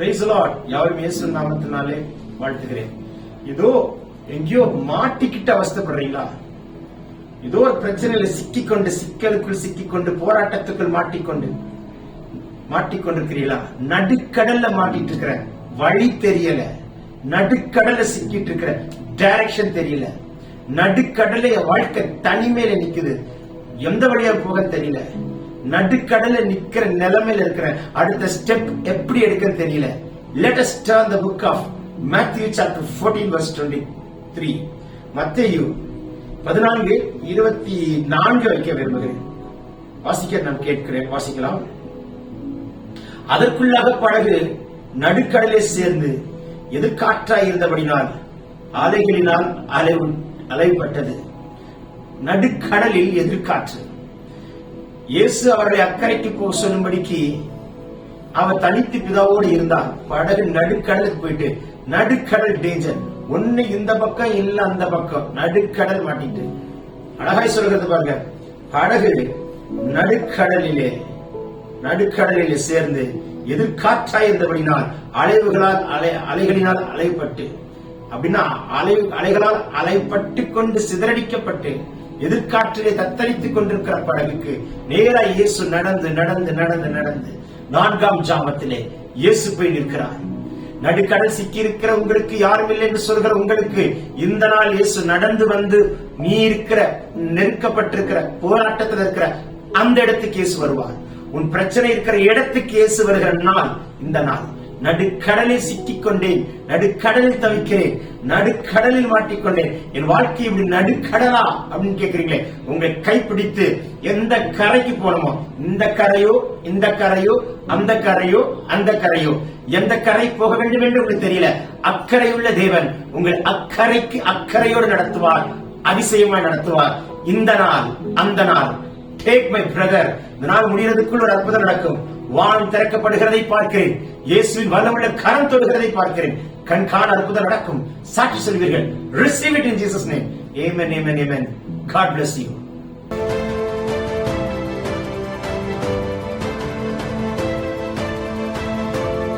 God யாரும் இயேசு நாமத்தினாலே வாழ்த்துகிறேன். இதோ எங்கேயோ மாட்டிக்கிட்டு அவஸ்தைப்படுறீங்களா? ஏதோ ஒரு பிரச்சனையில சிக்கிக்கொண்டு சிக்கலுக்குள் சிக்கிக்கொண்டு போராட்டத்துக்குள் மாட்டிக்கொண்டு மாட்டிக்கொண்டிருக்கிறீங்களா நடுக்கடல்ல மாட்டிட்டு இருக்கிற வழி தெரியல. நடுக்கடல்ல சிக்கிட்டு இருக்கிற டைரக்ஷன் தெரியல. நடுக்கடல வாழ்க்கை தனிமையில நிக்குது. எந்த வழியா போக தெரியல. நடுக்கடல நிக்கிற நிலைமையில இருக்கிற அடுத்த ஸ்டெப் எப்படி எடுக்க தெரியல. Let us turn the book of Matthew chapter 14 verse 23 மத்தேயு பதினான்கு இருபத்தி நான்கு வைக்க விரும்புகிறேன். வாசிக்க நான் கேட்கிறேன் வாசிக்கலாம். அதற்குள்ளாக படகு நடுக்கடலே சேர்ந்து எதிர்காற்றாய் இருந்தபடினால் அலைகளினால் அலை அலைப்பட்டது நடுக்கடலில் எதிர்காற்று. இயேசு அவர்களை அக்கறைக்கு போக சொல்லும்படிக்கு அவர் தனித்து பிதாவோடு இருந்தார் படகு நடுக்கடலுக்கு போயிட்டு நடுக்கடல் டேஞ்சர் ஒண்ணு இந்த பக்கம் இல்ல அந்த பக்கம். நடுக்கடல் மாட்டிட்டு. அழகாய் சொல்றது பாருங்க. படகு நடுக்கடலிலே நடுக்கடலிலே சேர்ந்து எதிர்காற்றாய் இருந்தபடினால் அலைவுகளால் அலை அலைகளினால் அலைப்பட்டு அப்படின்னா அலை அலைகளால் அலைப்பட்டு கொண்டு சிதறடிக்கப்பட்டு எதிர்காற்றிலே தத்தளித்துக் கொண்டிருக்கிற படகுக்கு நேரா இயேசு நடந்து நடந்து நடந்து நடந்து நான்காம் ஜாமத்திலே இயேசு போய் நிற்கிறார். நடுக்கடல் சிக்கி இருக்கிற உங்களுக்கு யாரும் இல்லை என்று சொல்கிற உங்களுக்கு இந்த நாள் இயேசு நடந்து வந்து நீ இருக்கிற நெருக்கப்பட்டிருக்கிற போராட்டத்தில் இருக்கிற அந்த இடத்துக்கு இயேசு வருவார். உன் பிரச்சனை இருக்கிற இடத்துக்கு இயேசு வருகிற நாள் இந்த நாள். நடுக்கடலில் சிக்கிக்கொண்டேன் நடுக்கடலில் தவிக்கிறேன் நடுக்கடலில் மாட்டிக்கொண்டேன். என் வாழ்க்கை இப்படி நடுக்கடலா அப்படின்னு கேக்குறீங்களே உங்களை கைப்பிடித்து எந்த கரைக்கு போனோமோ இந்த கரையோ இந்த கரையோ அந்த கரையோ அந்த கரையோ எந்த கரை போக வேண்டும் என்று உங்களுக்கு தெரியல அக்கறையுள்ள தேவன் உங்கள் அக்கறைக்கு அக்கறையோடு நடத்துவார் அதிசயமாய் நடத்துவார். இந்த நாள் அந்த நாள் டேக் மை பிரதர் இந்த நாள் முடிகிறதுக்குள் ஒரு அற்புதம் நடக்கும். வானம் திறக்கப்படுகிறதை பார்க்கிறேன். இயேசுவின் வல்லமுள்ள கரம் தொடுகிறதை பார்க்கிறேன். கண் காண அற்புதம் நடக்கும். சாட்சி சொல்வீர்கள். Receive it in Jesus name amen amen amen God bless you